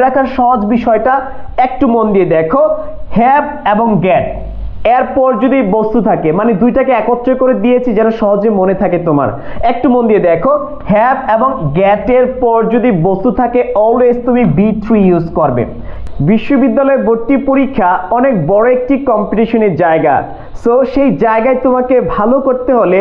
রাখার সহজ বিষয়টা একটু মন দিয়ে দেখো। হ্যাভ এবং গেট এরপর যদি বস্তু থাকে মানে দুইটাকে একত্রে করে দিয়েছি যেন সহজে মনে থাকে তোমার। একটু মন দিয়ে দেখো। হ্যাভ এবং গেটের পর যদি বস্তু থাকে অলওয়েজ তুমি বি থ্রি ইউজ করবে। বিশ্ববিদ্যালয়ে ভর্তি পরীক্ষা অনেক বড় একটি কম্পিটিশনের জায়গা। সো সেই জায়গায় তোমাকে ভালো করতে হলে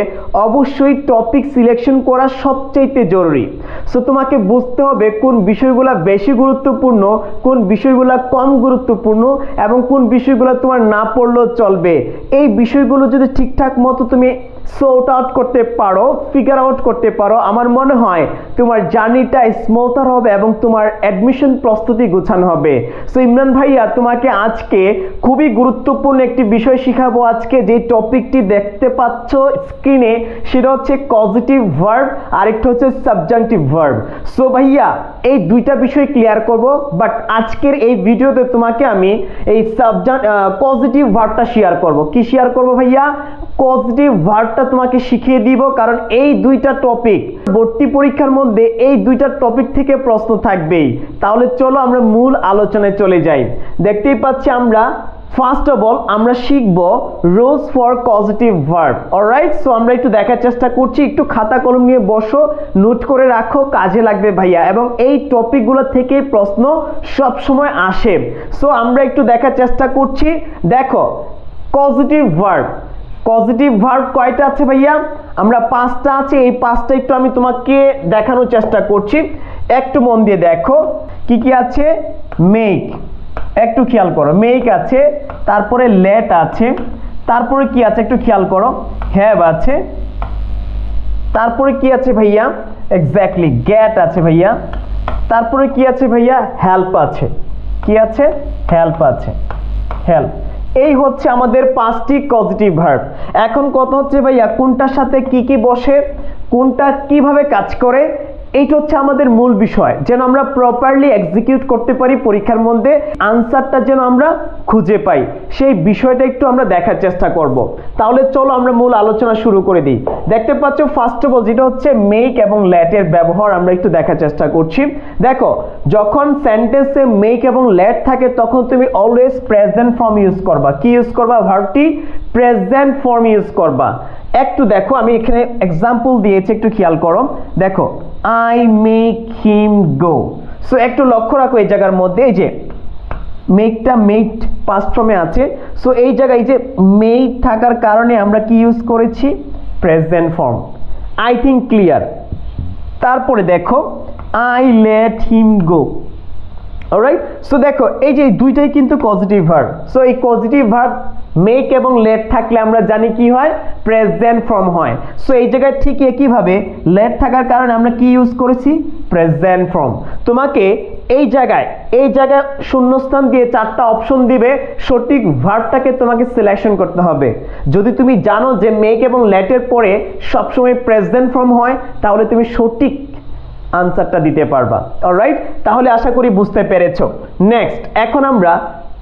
অবশ্যই টপিক সিলেকশন করা সবচাইতে জরুরি। সো তোমাকে বুঝতে হবে কোন বিষয়গুলো বেশি গুরুত্বপূর্ণ, কোন বিষয়গুলো কম গুরুত্বপূর্ণ এবং কোন বিষয়গুলো তোমার না পড়লেও চলবে। এই বিষয়গুলো যদি ঠিকঠাক মতো তুমি সর্ট আউট করতে পারো ফিগার আউট করতে পারো। আমার মনে হয় তোমার জার্নিটা স্মুথার হবে এবং তোমার অ্যাডমিশন প্রস্তুতি গোছানো হবে। সো ইমরান ভাইয়া, তোমাকে আজকে খুবই গুরুত্বপূর্ণ একটি বিষয় শিখাবো আজকে। যে টপিকটি দেখতে পাচ্ছ স্ক্রিনে সেটা হচ্ছে পজিটিভ ভার্ব আরেকটা হচ্ছে সাবজাংটিভ ভার্ব সো ভাইয়া, এই দুইটা বিষয় ক্লিয়ার করব বাট আজকের এই ভিডিওতে তোমাকে আমি এই সাবজাক্ট পজিটিভ ভার্বটা শেয়ার করব। কি শেয়ার করব ভাইয়া? পজিটিভ ভার্বটা তোমাকে শিখিয়ে দিব, কারণ এই দুইটা টপিক ভর্তি পরীক্ষার মধ্যে এই দুইটা টপিক থেকে প্রশ্ন থাকবেই। তাহলে চলো আমরা মূল আলোচনায় চলে যাই। দেখতেই পাচ্ছি আমরা ফার্স্ট অফ অল আমরা শিখব rules for positive verb alright so আমরা একটু দেখার চেষ্টা করছি, একটু খাতা কলম নিয়ে বসো নোট করে রাখো, কাজে লাগবে ভাইয়া। এবং এই টপিকগুলো থেকে প্রশ্ন সব সময় আসে। সো আমরা একটু দেখার চেষ্টা করছি। দেখো পজিটিভ ভার্ব পজিটিভ ভার্ব কয়টা আছে ভাইয়া? আমরা পাঁচটা আছে, এই পাঁচটা একটু আমি তোমাকে দেখানোর চেষ্টা করছি। একটু মন দিয়ে দেখো। কি কি আছে? মেক একটু খেয়াল করো। মেক আছে, তারপরে লেট আছে, তারপরে কি আছে একটু খেয়াল করো। হ্যাভ আছে, তারপরে কি আছে ভাইয়া? এক্স্যাক্টলি গ্যাট আছে ভাইয়া। তারপরে কি আছে ভাইয়া? হেল্প আছে। কি আছে? হেল্প আছে। হেল্প এই হচ্ছে আমাদের পাঁচটি পজিটিভ ভার্ব এখন কত হচ্ছে ভাইয়া, কোনটার সাথে কি কি বসে, কোনটা কীভাবে কাজ করে এইটা হচ্ছে আমাদের মূল বিষয়। যেন আমরা প্রপারলি এক্সিকিউট করতে পারি পরীক্ষার মধ্যে আনসারটা যেন আমরা খুঁজে পাই। সেই বিষয়টা একটু আমরা দেখার চেষ্টা করব। তাহলে চলো আমরা মূল আলোচনা শুরু করে দিই। দেখতে পাচ্ছ ফার্স্ট অফ অল যেটা হচ্ছে মেক এবং ল্যাটের ব্যবহার আমরা একটু দেখার চেষ্টা করছি। দেখো, যখন সেন্টেন্সে মেক এবং ল্যাট থাকে, তখন তুমি অলওয়েজ প্রেজেন্ট ফর্ম ইউজ করবা। কি ইউজ করবা ভার্বটি প্রেজেন্ট ফর্ম ইউজ করবা। একটু দেখো, আমি এখানে এক্সাম্পল দিয়েছি, একটু খেয়াল করো। দেখো I make him go so একটু লক্ষ্য রাখো এই জায়গার মধ্যে, এই যে মেকটা মেট পাস্ট ফর্মে আছে। সো এই জায়গায় যে মেট থাকার কারণে আমরা কি ইউজ করেছি? Present form I think clear তারপরে দেখো I let him go right so দেখো, এই যে দুইটাই কিন্তু পজিটিভ ভার্ব সো এই পজিটিভ ভার্ব মেক এবং লেট থাকলে আমরা জানি কি হয়? প্রেজেন্ট ফর্ম হয়। সো এই জায়গায় ঠিক একইভাবে লেট থাকার কারণে আমরা কি ইউজ করেছি? প্রেজেন্ট ফর্ম তোমাকে এই জায়গায় এই জায়গায় শূন্যস্থান দিয়ে চারটা অপশন দিবে। সঠিক ভার্বটাকে তোমাকে সিলেকশন করতে হবে। যদি তুমি জানো যে মেক এবং লেটের পরে সবসময় প্রেজেন্ট ফর্ম হয়, তাহলে তুমি সঠিক আনসারটা দিতে পারবা। অলরাইট তাহলে আশা করি বুঝতে পেরেছ। নেক্সট এখন আমরা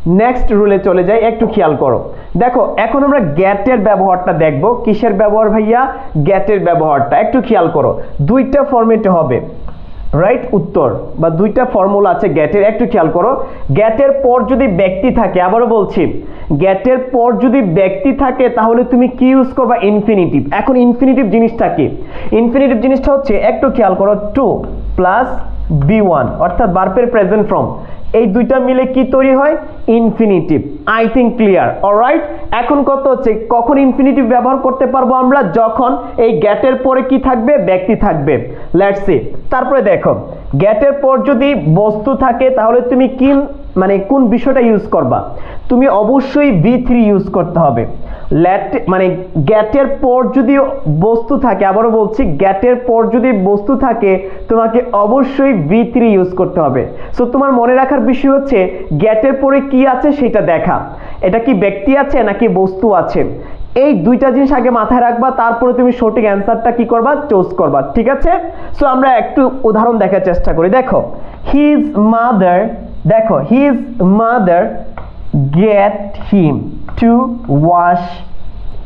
নেক্সট রুলে চলে যাই। একটু খেয়াল করো। দেখো, এখন আমরা গ্যাটের ব্যবহারটা দেখব। কিসের ব্যবহার ভাইয়া? গ্যাটের ব্যবহারটা। একটু খেয়াল করো। দুইটা ফরম্যাটে হবে রাইট উত্তর, বা দুইটা ফর্মুলা আছে গ্যাটের। একটু খেয়াল করো। গ্যাটের পর যদি ব্যক্তি থাকে, আবারও বলছি, গ্যাটের পর যদি ব্যক্তি থাকে, তাহলে তুমি কি ইউজ করবা? ইনফিনিটিভ এখন ইনফিনিটিভ জিনিসটা কি? ইনফিনিটিভ জিনিসটা হচ্ছে, একটু খেয়াল করো টু প্লাস বি ওয়ান অর্থাৎ বার্পের প্রেজেন্ট ফর্ম এই দুইটা মিলে কি তৈরি হয়? Infinitive I think clear alright এখন কত হচ্ছে? কখন ইনফিনিটিভ ব্যবহার করতে পারব আমরা? যখন এই গ্যাটের পরে কি থাকবে? ব্যক্তি থাকবে। লেটস সি তারপরে দেখো গ্যাটের পর যদি বস্তু থাকে, তাহলে তুমি কি মানে কোন বিষয়টা ইউজ করবা? তুমি অবশ্যই বি থ্রি ইউজ করতে হবে। ল্যাট মানে গ্যাটের পর যদি বস্তু থাকে, আবারও বলছি গ্যাটের পর যদি বস্তু থাকে, তোমাকে অবশ্যই বি থ্রি ইউজ করতে হবে। সো তোমার মনে রাখার বিষয় হচ্ছে গ্যাটের পরে কি আছে সেটা দেখা। এটা কি ব্যক্তি আছে নাকি বস্তু আছে? এই দুইটা জিনিস আগে মাথায় রাখবা, তারপরে তুমি সঠিক অ্যান্সারটা কি করবা চুজ করবা, ঠিক আছে? সো আমরা একটু উদাহরণ দেখার চেষ্টা করি। দেখো হিজ মাদার দেখো his mother get him to wash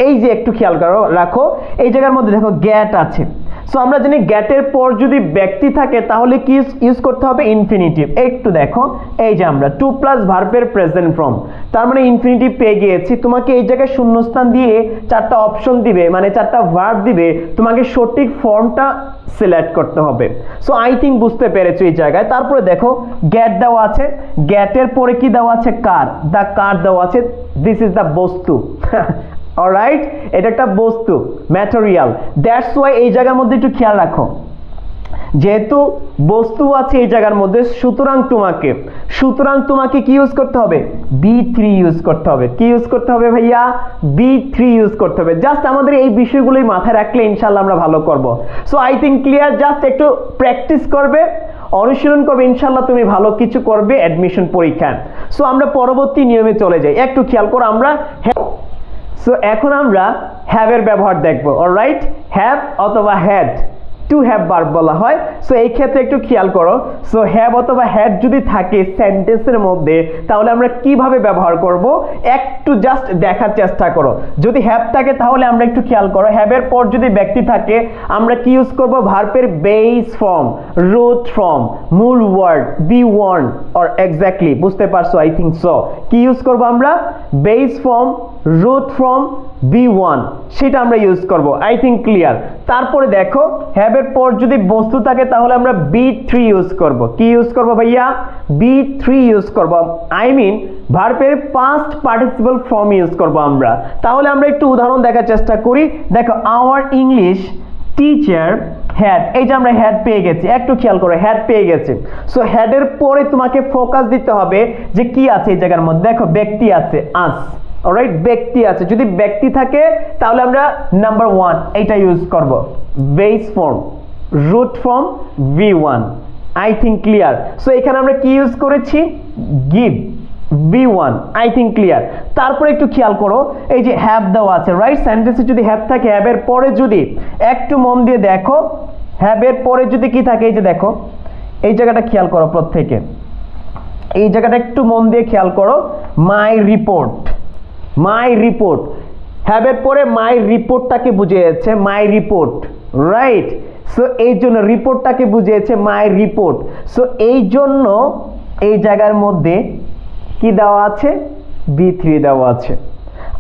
এই যে একটু খেয়াল করো রাখো। এই জায়গার মধ্যে দেখো গ্যাট আছে। সো আমরা জানি গ্যাটের পর যদি ব্যক্তি থাকে, তাহলে কি ইউজ করতে হবে? ইনফিনিটিভ একটু দেখো। এই যে আমরা টু প্লাস ভার্বের প্রেজেন্ট ফর্ম তার মানে ইনফিনিটিভ পেয়ে গিয়েছি। তোমাকে এই জায়গায় শূন্যস্থান দিয়ে চারটা অপশন দিবে মানে চারটা ভার্ব দিবে। তোমাকে সঠিক ফর্মটা সিলেক্ট করতে হবে। সো আই থিঙ্ক বুঝতে পেরেছ এই জায়গায়। তারপরে দেখো গ্যাট দেওয়া আছে। গ্যাটের পরে কি দেওয়া আছে? কার দ্য কার দেওয়া আছে। দিস ইজ দ্য বস্তু। অলরাইট এটা একটা বস্তু ম্যাটেরিয়াল দ্যাটস ওয়াই এই জায়গার মধ্যে একটু খেয়াল রাখো। যেহেতু বস্তু আছে এই জায়গার মধ্যে, সুতরাং তোমাকে সুতরাং তোমাকে কি ইউজ করতে হবে? বি থ্রি ইউজ করতে হবে। কি ইউজ করতে হবে ভাইয়া? বি থ্রি ইউজ করতে হবে। জাস্ট আমাদের এই বিষয়গুলোই মাথায় রাখলে ইনশাল্লাহ আমরা ভালো করব। So I think clear just একটু প্র্যাকটিস করবে, অনুশীলন করবে ইনশাল্লাহ তুমি ভালো কিছু করবে অ্যাডমিশন পরীক্ষায়। সো আমরা পরবর্তী নিয়মে চলে যাই। একটু খেয়াল করো, আমরা সো এখন আমরা হ্যাভের ব্যবহার দেখব অলরাইট হ্যাভ অথবা হ্যাড টু হ্যাভ বার্ব বলা হয়। সো এই ক্ষেত্রে একটু খেয়াল করো। সো হ্যাভ অথবা হ্যাড যদি থাকে সেন্টেন্সের মধ্যে, তাহলে আমরা কীভাবে ব্যবহার করব? একটু জাস্ট দেখার চেষ্টা করো। যদি হ্যাভ থাকে, তাহলে আমরা একটু খেয়াল করো। হ্যাভের পর যদি ব্যক্তি থাকে, আমরা কি ইউজ করব? ভার্বের বেস ফর্ম রুট ফর্ম মূল word V one or exactly বুঝতে পারছ? আই থিঙ্ক সো কি ইউজ করব আমরা? Base form root form V one সেটা আমরা ইউজ করব। আই থিঙ্ক ক্লিয়ার তারপরে দেখো হ্যাভের পর যদি বস্তু থাকে, তাহলে আমরা বি থ্রি ইউজ করব। কি ইউজ করব ভাইয়া? বি থ্রি ইউজ করব। আই মিন ভার্বের পাস্ট পার্টিসিপাল ফর্ম ইউজ করব আমরা। তাহলে আমরা একটু উদাহরণ দেখার চেষ্টা করি। দেখো আওয়ার ইংলিশ টিচার হ্যাড এই যে আমরা হ্যাড পেয়ে গেছি। একটু খেয়াল করো হ্যাড পেয়ে গেছি। সো হ্যাডের পরে তোমাকে ফোকাস দিতে হবে যে কি আছে এই জায়গার মধ্যে। দেখো, ব্যক্তি আছে আস অলরাইট ব্যক্তি আছে। যদি ব্যক্তি থাকে, তাহলে আমরা নাম্বার ওয়ান এইটা ইউজ করব। Base form root form V one I think clear so এখানে আমরা কি ইউজ করেছি? Give V one I think clear তারপরে একটু খেয়াল করো, এই যে হ্যাভ দেওয়া আছে রাইট সেন্টেন্সে যদি হ্যাভ থাকে হ্যাভের পরে যদি একটু মন দিয়ে দেখো হ্যাভের পরে যদি কি থাকে, এই যে দেখো, এই জায়গাটা খেয়াল করো প্রত্যেকে। এই জায়গাটা একটু মন দিয়ে খেয়াল করো মাই রিপোর্ট মাই রিপোর্ট হ্যাবের পরে মাই রিপোর্টটাকে বুঝিয়েছে মাই রিপোর্ট রাইট সো এই জন্য রিপোর্টটাকে বুঝিয়েছে মাই রিপোর্ট সো এই জন্য এই জায়গার মধ্যে কি দেওয়া আছে? বি থ্রি দেওয়া আছে।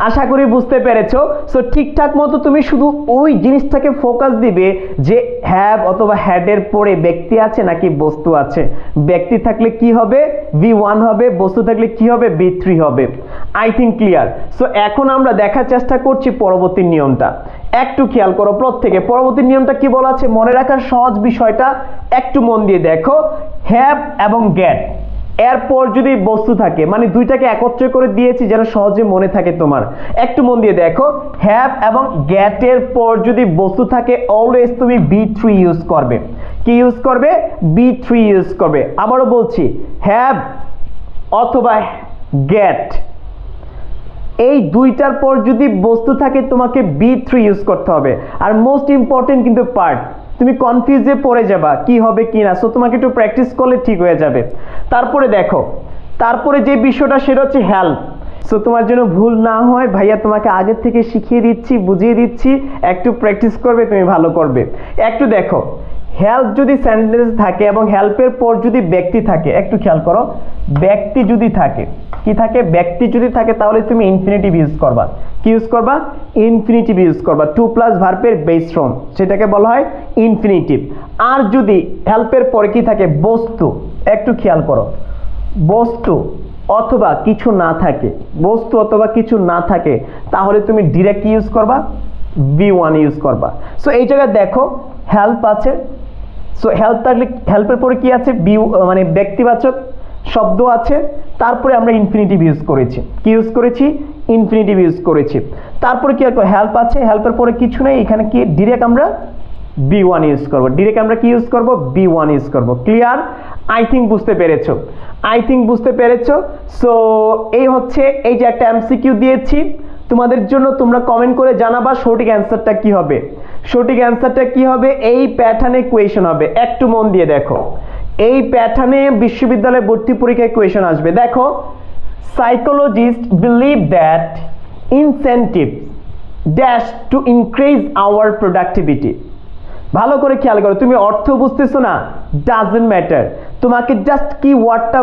আশা করি বুঝতে পেরেছ। সো ঠিকঠাক মতো তুমি শুধু ওই জিনিসটাকে ফোকাস দিবে যে হ্যাভ অথবা হ্যাডের পরে ব্যক্তি আছে নাকি বস্তু আছে। ব্যক্তি থাকলে কি হবে? বি ওয়ান হবে, বস্তু থাকলে কি হবে? বি থ্রি হবে। আই থিঙ্ক ক্লিয়ার সো এখন আমরা দেখার চেষ্টা করছি পরবর্তী নিয়মটা। একটু খেয়াল করো প্রত্যেকে। পরবর্তী নিয়মটা কি বলা আছে? মনে রাখার সহজ বিষয়টা একটু মন দিয়ে দেখো। হ্যাভ এবং গেট এরপর যদি বস্তু থাকে মানে দুইটাকে একত্রে করে দিয়েছি যেন সহজে মনে থাকে তোমার। একটু মন দিয়ে দেখো। হ্যাভ এবং গেটের পর যদি বস্তু থাকে অলওয়েজ তুমি বি থ্রি ইউজ করবে। কি ইউজ করবে? বি থ্রি ইউজ করবে। আবারও বলছি। হ্যাভ অথবা গেট এই দুইটার পর যদি বস্তু থাকে, তোমাকে বি থ্রি ইউজ করতে হবে। আর মোস্ট ইম্পর্টেন্ট কিন্তু পার্ট তুমি কনফিউজে পড়ে যাবা, কি হবে, কি না। সো তোমাকে একটু প্র্যাকটিস করলে ঠিক হয়ে যাবে। তারপরে দেখো, তারপরে যে বিষয়টা, সেটা হচ্ছে হেল্প সো তোমার জন্য ভুল না হয়, ভাইয়া, তোমাকে আগের থেকে শিখিয়ে দিচ্ছি, বুঝিয়ে দিচ্ছি। একটু প্র্যাকটিস করবে, তুমি ভালো করবে। একটু দেখো হেল্প যদি সেন্টেন্স থাকে এবং হেল্পের পর যদি ব্যক্তি থাকে, একটু খেয়াল করো, ব্যক্তি যদি থাকে, কি থাকে? ব্যক্তি যদি থাকে, তাহলে তুমি ইনফিনিটিভ ইউজ করবা। কি ইউজ করবা? ইনফিনিটিভ ইউজ করবা। টু প্লাস ভার্বের বেস ফর্ম সেটাকে বলা হয় ইনফিনিটিভ আর যদি হেল্পের পরে কি থাকে? বস্তু, একটু খেয়াল করো। বস্তু অথবা কিছু না থাকে, বস্তু অথবা কিছু না থাকে, তাহলে তুমি ডিরেক্ট ইউজ করবা বি ওয়ান ইউজ করবা। সো এই জায়গায় দেখো হেল্প আছে সো হেল্প থাকলে হেল্পের পরে কি আছে? বি মানে ব্যক্তিবাচক শব্দ আছে। তারপরে আমরা ইনফিনিটিভ ইউজ করেছি। কি ইউজ করেছি? ইনফিনিটিভ ইউজ করেছি। তারপরে কি হেল্প আছে? হেল্পের পরে কিছু নেই। এখানে কি? ডিরেক্ট আমরা বি ওয়ান ইউজ করব। ডিরেক্ট আমরা কি ইউজ করব? বি ওয়ান ইউজ করব। ক্লিয়ার আই থিঙ্ক বুঝতে পেরেছ। আই থিঙ্ক বুঝতে পেরেছ। সো এই হচ্ছে, এই যে একটা এমসিকিউ দিয়েছি। তোমাদের জন্য তোমরা কমেন্ট করে জানাবা সঠিক অ্যান্সারটা কি হবে। সঠিক অ্যান্সারটা কি হবে? এই প্যাটার্নে কোয়েশন হবে। একটু মন দিয়ে দেখো। এই প্যাটার্নে বিশ্ববিদ্যালয়ে ভর্তি পরীক্ষায় কোয়েশন আসবে। দেখো psychologist believe that incentive dash to increase our productivity ভালো করে খেয়াল করো। তুমি অর্থ বুঝতেছো না ডাজেন্ট ম্যাটার তোমাকে জাস্ট কি ওয়ার্ডটা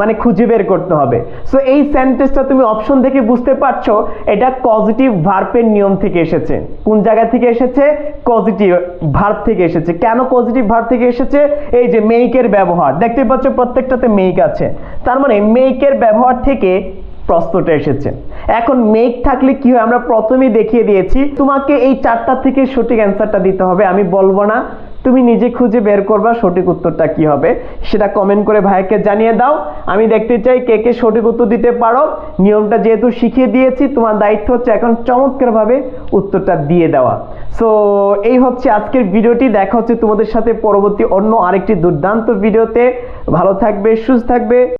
মানে খুঁজে বের করতে হবে। সো এই সেন্টেন্সটা তুমি অপশন দেখে বুঝতে পারছ, এটা পজিটিভ ভার্বের নিয়ম থেকে এসেছে। কোন জায়গা থেকে এসেছে? পজিটিভ ভার্ব থেকে এসেছে। কেন পজিটিভ ভার্ব থেকে এসেছে? এই যে মেইকের ব্যবহার। দেখতে পাচ্ছ প্রত্যেকটাতে মেইক আছে। তার মানে মেইকের ব্যবহার থেকে প্রশ্নটা এসেছে। এখন মেক থাকলে কি হয়? আমরা প্রথমেই দেখিয়ে দিয়েছি। তোমাকে এই চারটা থেকে সঠিক অ্যান্সারটা দিতে হবে। আমি বলব না। তুমি নিজে খুঁজে বের করবা সঠিক উত্তরটা কি হবে। সেটা কমেন্ট করে ভাইকে জানিয়ে দাও। আমি দেখতে চাই কে কে সঠিক উত্তর দিতে পারো। নিয়মটা যেহেতু শিখিয়ে দিয়েছি, তোমার দায়িত্ব হচ্ছে এখন চমৎকারভাবে উত্তরটা দিয়ে দেওয়া। সো এই হচ্ছে আজকের ভিডিওটি। দেখা হচ্ছে তোমাদের সাথে পরবর্তী অন্য আরেকটি দুর্দান্ত ভিডিওতে। ভালো থাকবে, সুস্থ থাকবে।